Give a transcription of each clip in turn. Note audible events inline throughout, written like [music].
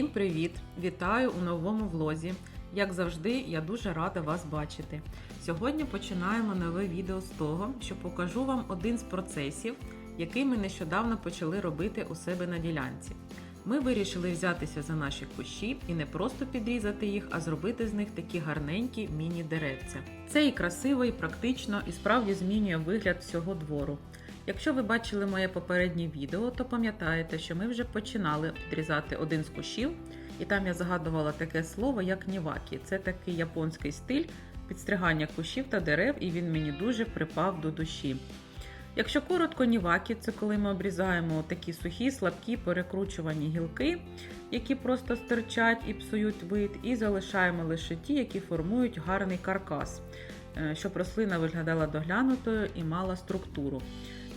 Всім привіт! Вітаю у новому влозі. Як завжди, я дуже рада вас бачити. Сьогодні починаємо нове відео з того, що покажу вам один з процесів, який ми нещодавно почали робити у себе на ділянці. Ми вирішили взятися за наші кущі і не просто підрізати їх, а зробити з них такі гарненькі міні-деревця. Це і красиво, і практично, і справді змінює вигляд всього двору. Якщо ви бачили моє попереднє відео, то пам'ятаєте, що ми вже починали підрізати один з кущів, і там я згадувала таке слово, як нівакі. Це такий японський стиль підстригання кущів та дерев, і він мені дуже припав до душі. Якщо коротко, нівакі це коли ми обрізаємо такі сухі, слабкі, перекручувані гілки, які просто стирчать і псують вид, і залишаємо лише ті, які формують гарний каркас, е, щоб рослина виглядала доглянутою і мала структуру.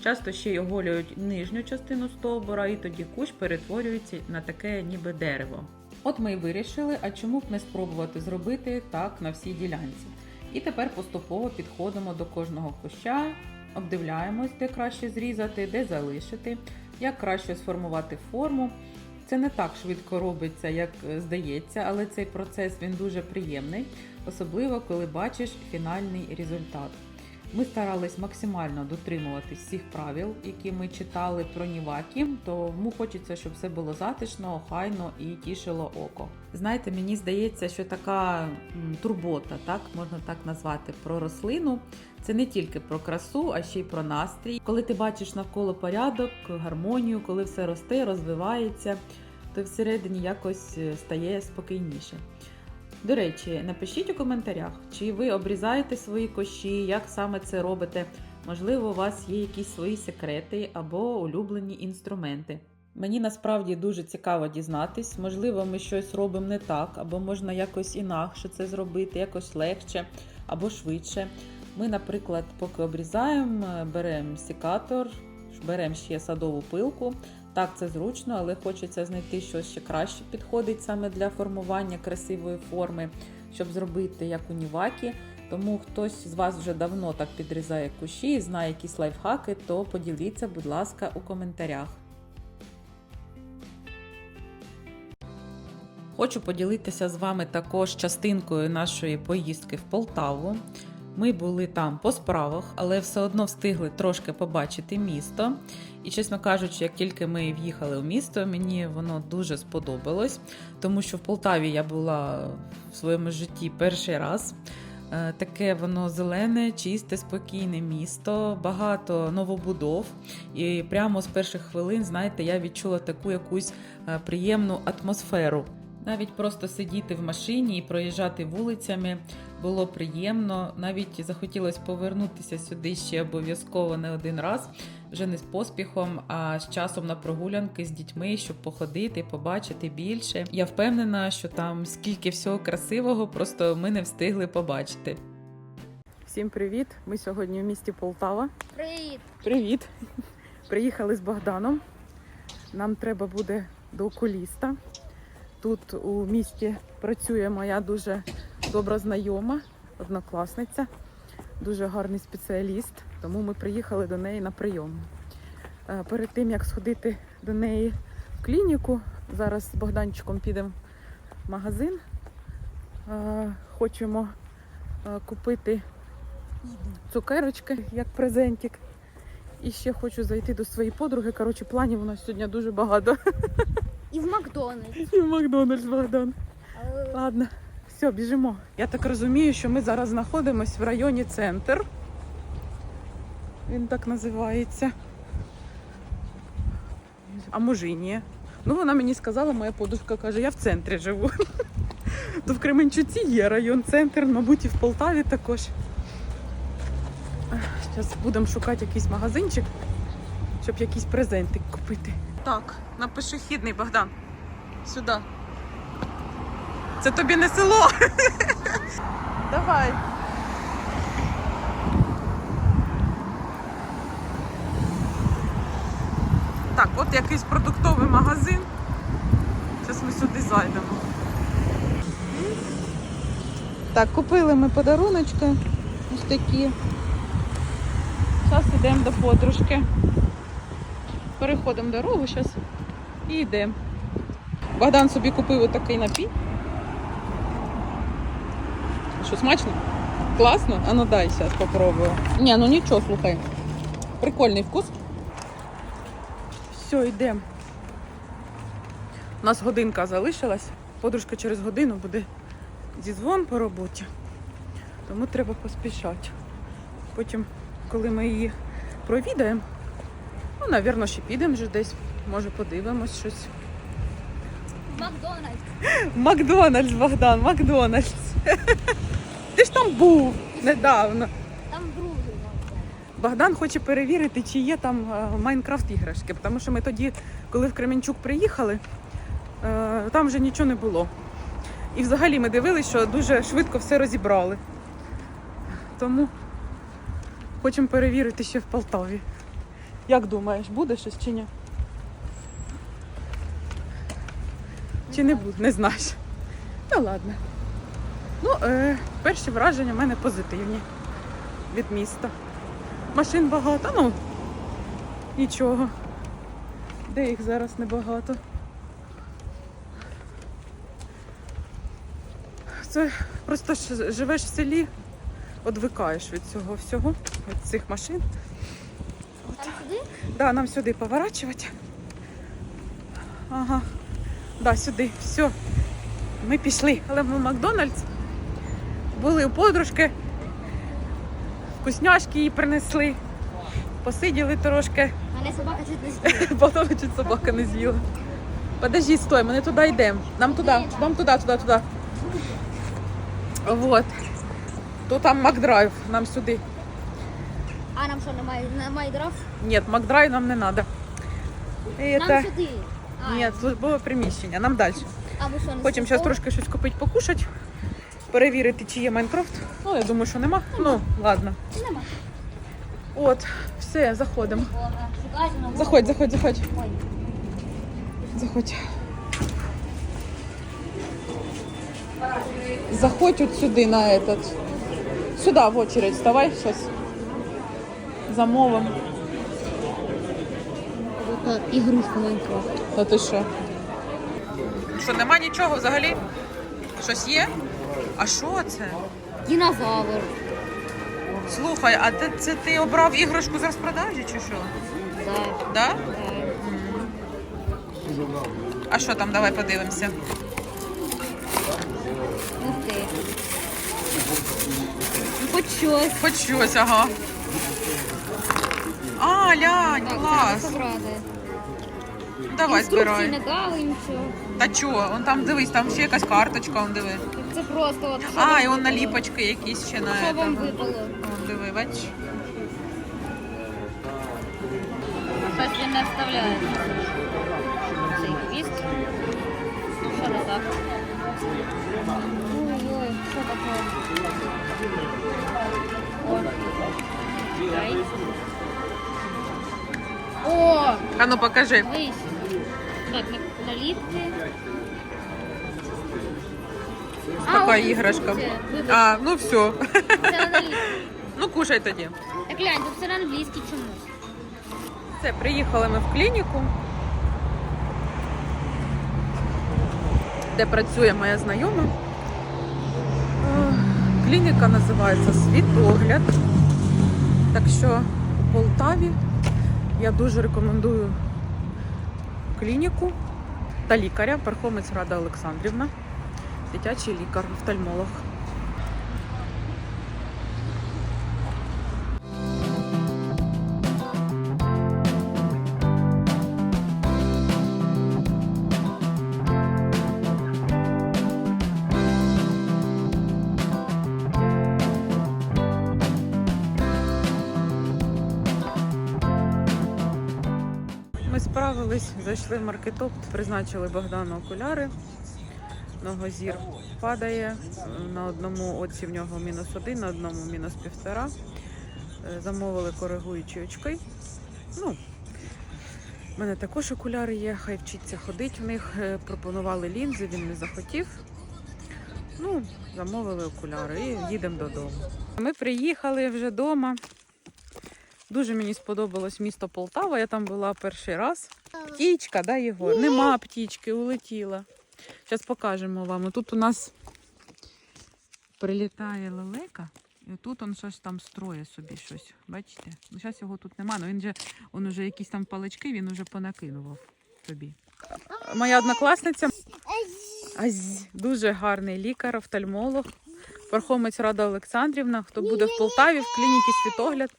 Часто ще й оголюють нижню частину стовбура, і тоді кущ перетворюється на таке ніби дерево. От ми і вирішили, а чому б не спробувати зробити так на всій ділянці. І тепер поступово підходимо до кожного куща, обдивляємось, де краще зрізати, де залишити, як краще сформувати форму. Це не так швидко робиться, як здається, але цей процес він дуже приємний, особливо коли бачиш фінальний результат. Ми старались максимально дотримуватись всіх правил, які ми читали про Нівакі, тому хочеться, щоб все було затишно, охайно і тішило око. Знаєте, мені здається, що така турбота, так можна так назвати, про рослину. Це не тільки про красу, а ще й про настрій. Коли ти бачиш навколо порядок, гармонію, коли все росте, розвивається, то всередині якось е, стає спокійніше. До речі, напишіть у коментарях, чи ви обрізаєте свої кощі, як саме це робите. Можливо, у вас є якісь свої секрети або улюблені інструменти. Мені насправді дуже цікаво дізнатись, можливо, ми щось робимо не так, або можна якось інакше це зробити, якось легше або швидше. Ми, наприклад, поки обрізаємо, беремо секатор, беремо ще садову пилку. Так, це зручно, але хочеться знайти щось ще краще підходить саме для формування красивої форми, щоб зробити як у Нівакі. Тому хтось з вас вже давно так підрізає кущі і знає якісь лайфхаки, то поділіться, будь ласка, у коментарях. Хочу поділитися з вами також частинкою нашої поїздки в Полтаву. Ми були там по справах, але все одно встигли трошки побачити місто. І, чесно кажучи, як тільки ми в'їхали в місто, мені воно дуже сподобалось, тому що в Полтаві я була в своєму житті перший раз. Е, Таке воно зелене, чисте, спокійне місто, багато новобудов. І прямо з перших хвилин, знаєте, я відчула таку якусь е, приємну атмосферу. Навіть просто сидіти в машині і проїжджати вулицями було приємно. Навіть захотілося повернутися сюди ще обов'язково не один раз, вже не з поспіхом, а з часом на прогулянки з дітьми, щоб походити, побачити більше. Я впевнена, що там скільки всього красивого, просто ми не встигли побачити. Всім привіт! Ми сьогодні в місті Полтава. Привіт! Привіт! Приїхали з Богданом. Нам треба буде до окуліста. Тут у місті працює моя дуже добра знайома, однокласниця, дуже гарний спеціаліст, тому ми приїхали до неї на прийом. Е, Перед тим як сходити до неї в клініку, зараз з Богданчиком підемо в магазин. Е, Хочемо е, купити цукерочки як презентик. І ще хочу зайти до своєї подруги. Коротше, планів у нас сьогодні дуже багато. [laughs] І в Макдональдс. І в Макдональдс Богдан. Ладно, все, біжимо. Я так розумію, що ми зараз знаходимося в районі центр. Він так називається. А може і ні. Ну, вона мені сказала, моя подушка каже, я в центрі живу. То в Кременчуці є район центр, мабуть, і в Полтаві також. Зараз будемо шукати якийсь магазинчик, щоб якийсь презентик купити. Так, на пішохідний Богдан. Сюди. Це тобі не село. [laughs] Давай. Так, от якийсь продуктовий магазин. Зараз ми сюди зайдемо. Так, купили ми подаруночки. Ось такі. Зараз йдемо до подружки. Переходимо дорогу зараз і йдемо. Богдан собі купив отакий напій. Що, смачно? Класно? А ну дай зараз попробую. Ні, ну нічого, слухай. Прикольний вкус. Все, йдемо. У нас годинка залишилась. Подружка через годину буде зізвон по роботі. Тому треба поспішати. Потім, коли ми її провідаємо, ну, навірно, ще підемо вже десь. Може, подивимось щось. Макдональдс. Макдональдс, Богдан, Макдональдс. Ти ж там був недавно. Там другий Макдональдс. Богдан хоче перевірити, чи є там е, Майнкрафт іграшки, тому що ми тоді, коли в Кременчук приїхали, е, там вже нічого не було. І взагалі ми дивилися, що дуже швидко все розібрали. Тому хочемо перевірити ще в Полтаві. Як думаєш, буде щось чи ні? Чи не буде? Не знаєш. Ну ладно. Ну, е, перші враження в мене позитивні від міста. Машин багато, ну нічого. Де їх зараз небагато. Це просто живеш в селі, одвикаєш від цього всього, від цих машин. Там сюди? Да, нам сюди поворачувати. Ага. Да, сюди. Все. Ми пішли. Але в Макдональдс були у подружки. Вкусняшки їй принесли. Посиділи трошки. Мене собака чуть не з'їла. [laughs] Потім чуть собака не з'їла. Подожди, стой, ми не туди йдемо. Нам туди, нам туди, туди, туди. Вот. То там Макдрайв, нам сюди. А нам що, немає, немає дров? Ні, Макдрайв нам не треба. Нам сюди. А, Ні, службове приміщення, нам далі. А ви що, не Хочемо зараз трошки щось купити, покушати, перевірити, чи є Майнкрафт. Ну, я думаю, що нема. Ну, ладно. Нема. От, все, заходимо. Заходь, заходь, заходь. Ой. Заходь. Заходь от сюди на этот. Сюда в очередь вставай сейчас. Замовим. Така ігрушка Майнкрафт. Та ти що? Що, нема нічого взагалі? Щось є? А що це? Динозавр. Слухай, а ти, це ти обрав іграшку з розпродажі чи що? Да. Да? да. А що там? Давай подивимося. Ух ти. Ну, хоч щось. Хоч щось, ага. Глянь, клас. Давай збирай. не дали нічого. Та чого? Он там дивись, там ще якась карточка, он диви. Це просто от. що А, вам і он випало. наліпочки якісь ще на Що вам випало? Он диви, бач. Щось він не вставляє. Цей хвіст. Що не так? Ой-ой, що таке? О. Ай. А ну покажи. вийшов. Так, на- наліпки. Така іграшка. А, ну все. Це наліпки. [laughs] Ну кушай тоді. Так глянь, тут все на англійській чомусь. Все, приїхали ми в клініку, де працює моя знайома. Клініка називається Світогляд. Так що у Полтаві я дуже рекомендую клініку та лікаря, Пархомець Рада Олександрівна, дитячий лікар, офтальмолог. Зайшли в маркетоп, призначили Богдану окуляри. Ногозір падає. На одному оці в нього мінус один, на одному мінус півтора. Е, Замовили коригуючі очки. Ну, в мене також окуляри є, хай вчиться ходить в них. Е, Пропонували лінзи, він не захотів. Ну, замовили окуляри і їдемо додому. Ми приїхали вже вдома. Дуже мені сподобалось місто Полтава. Я там була перший раз. Птічка, да, Єгор? Нема птічки, улетіла. Зараз покажемо вам. Тут у нас прилітає лелека, і тут він щось там строє собі щось. Бачите? Ну, зараз його тут нема, але він же, він вже якісь там палички, він вже понакидував собі. Моя однокласниця Азь, дуже гарний лікар, офтальмолог, Пархомець Рада Олександрівна. Хто буде в Полтаві в клініці Світогляд,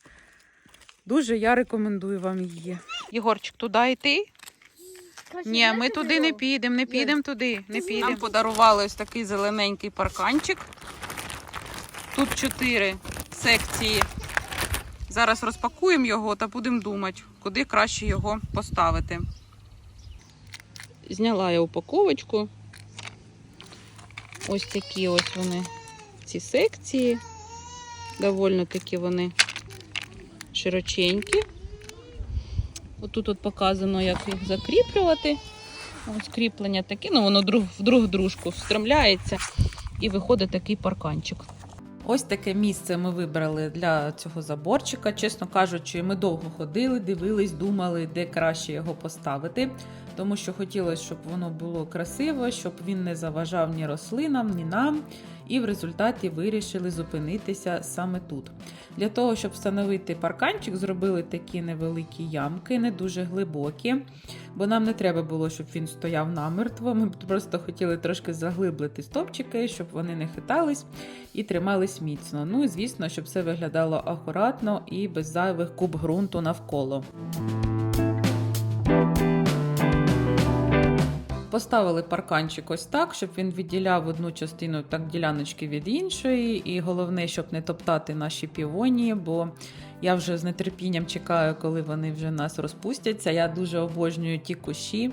дуже я рекомендую вам її. Єгорчик, туди йти? Ні, ми туди не підемо, не підемо туди, не підемо. Нам подарували ось такий зелененький парканчик. Тут чотири секції. Зараз розпакуємо його та будемо думати, куди краще його поставити. Зняла я упаковочку. Ось такі ось вони ці секції. Довольно такі вони широченькі. Отут от показано, як їх закріплювати. Ось кріплення таке, ну воно друг, в друг дружку встромляється і виходить такий парканчик. Ось таке місце ми вибрали для цього заборчика. Чесно кажучи, ми довго ходили, дивились, думали, де краще його поставити, тому що хотілося, щоб воно було красиво, щоб він не заважав ні рослинам, ні нам. І в результаті вирішили зупинитися саме тут. Для того, щоб встановити парканчик, зробили такі невеликі ямки, не дуже глибокі, бо нам не треба було, щоб він стояв намертво. Ми просто хотіли трошки заглиблити стопчики, щоб вони не хитались і тримались міцно. Ну і звісно, щоб все виглядало акуратно і без зайвих куб ґрунту навколо. Поставили парканчик ось так, щоб він відділяв одну частину так діляночки від іншої. І головне, щоб не топтати наші півонії, бо я вже з нетерпінням чекаю, коли вони вже нас розпустяться. Я дуже обожнюю ті кущі.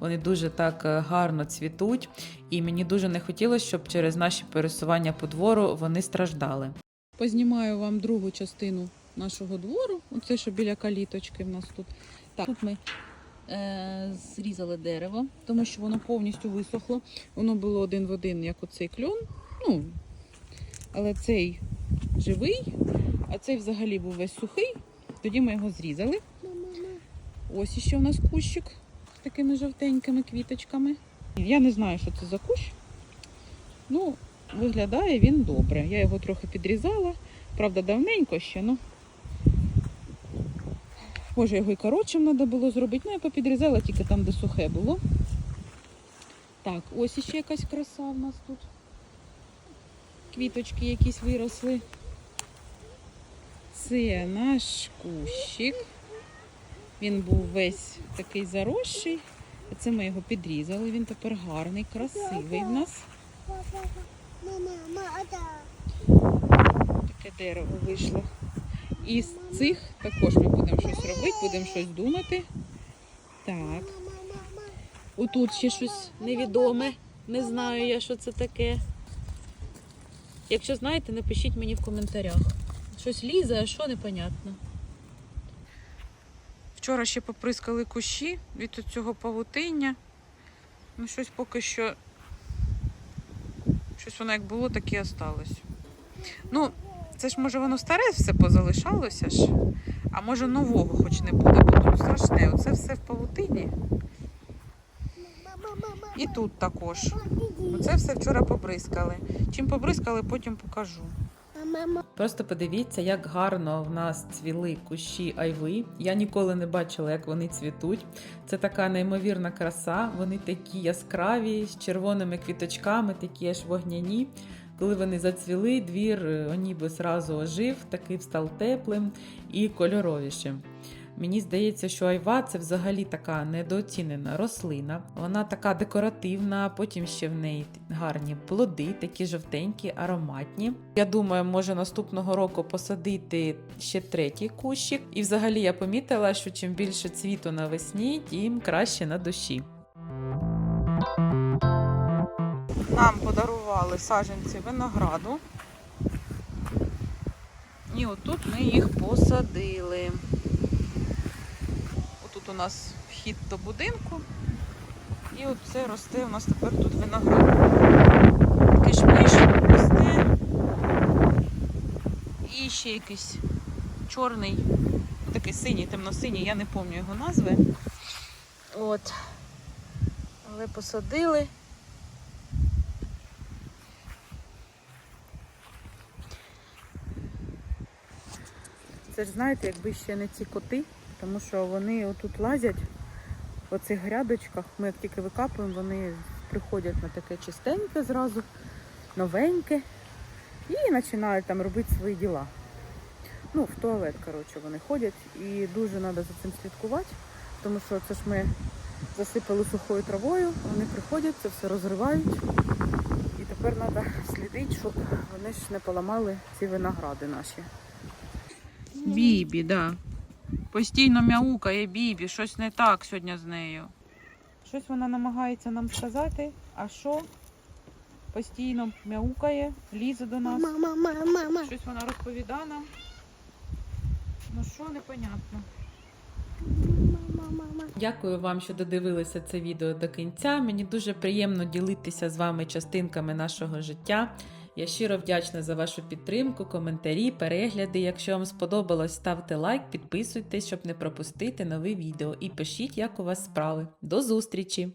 Вони дуже так е, гарно цвітуть, і мені дуже не хотілося, щоб через наші пересування по двору вони страждали. Познімаю вам другу частину нашого двору. Оце що біля каліточки в нас тут. Так, тут ми зрізали дерево, тому що воно повністю висохло. Воно було один в один, як оцей кльон. Ну, але цей живий, а цей взагалі був весь сухий. Тоді ми його зрізали. Ось іще у нас кущик з такими жовтенькими квіточками. Я не знаю, що це за кущ. Ну, виглядає він добре. Я його трохи підрізала. Правда, давненько ще, ну. Може, його і коротшим треба було зробити. Ну, я попідрізала тільки там, де сухе було. Так, ось іще якась краса в нас тут. Квіточки якісь виросли. Це наш кущик. Він був весь такий заросший. Це ми його підрізали. Він тепер гарний, красивий в нас. Таке дерево вийшло. І з цих також ми будемо щось робити, будемо щось думати. Так. Отут ще щось невідоме. Не знаю я, що це таке. Якщо знаєте, напишіть мені в коментарях. Щось лізе, а що непонятно. Вчора ще поприскали кущі від цього павутиння. Ну, щось поки що. Щось воно як було, так і осталось. Ну, це ж може воно старе все позалишалося ж. А може нового хоч не буде, бо тут страшне. Оце все в павутині. І тут також. Оце все вчора побризкали. Чим побризкали, потім покажу. Просто подивіться, як гарно в нас цвіли кущі айви. Я ніколи не бачила, як вони цвітуть. Це така неймовірна краса. Вони такі яскраві, з червоними квіточками, такі аж вогняні. Коли вони зацвіли, двір е, ніби зразу ожив, такий став теплим і кольоровішим. Мені здається, що айва це взагалі така недооцінена рослина. Вона така декоративна, потім ще в неї гарні плоди, такі жовтенькі, ароматні. Я думаю, може наступного року посадити ще третій кущик. І взагалі я помітила, що чим більше цвіту навесні, тим краще на душі. Нам подарували саджанці винограду. І отут ми їх посадили. Отут у нас вхід до будинку. І от це росте у нас тепер тут виноград. Кишмиш росте. І ще якийсь чорний, такий синій, темно-синій, я не пам'ятаю його назви. От. Але посадили. Це ж знаєте, якби ще не ці коти, тому що вони отут лазять в оцих грядочках. Ми як тільки викапуємо, вони приходять на таке чистеньке зразу, новеньке і починають там робити свої діла. Ну, в туалет, коротше, вони ходять і дуже треба за цим слідкувати, тому що це ж ми засипали сухою травою, вони приходять, це все розривають. І тепер треба слідити, щоб вони ж не поламали ці виногради наші. Бібі, да. Постійно мяукає Бібі, щось не так сьогодні з нею. Щось вона намагається нам сказати, а що? Постійно мяукає, лізе до нас. Мама, мама, мама. Щось вона розповідає нам. Ну що, непонятно. Мама, мама. Дякую вам, що додивилися це відео до кінця. Мені дуже приємно ділитися з вами частинками нашого життя. Я щиро вдячна за вашу підтримку, коментарі, перегляди. Якщо вам сподобалось, ставте лайк, підписуйтесь, щоб не пропустити нові відео. І пишіть, як у вас справи. До зустрічі!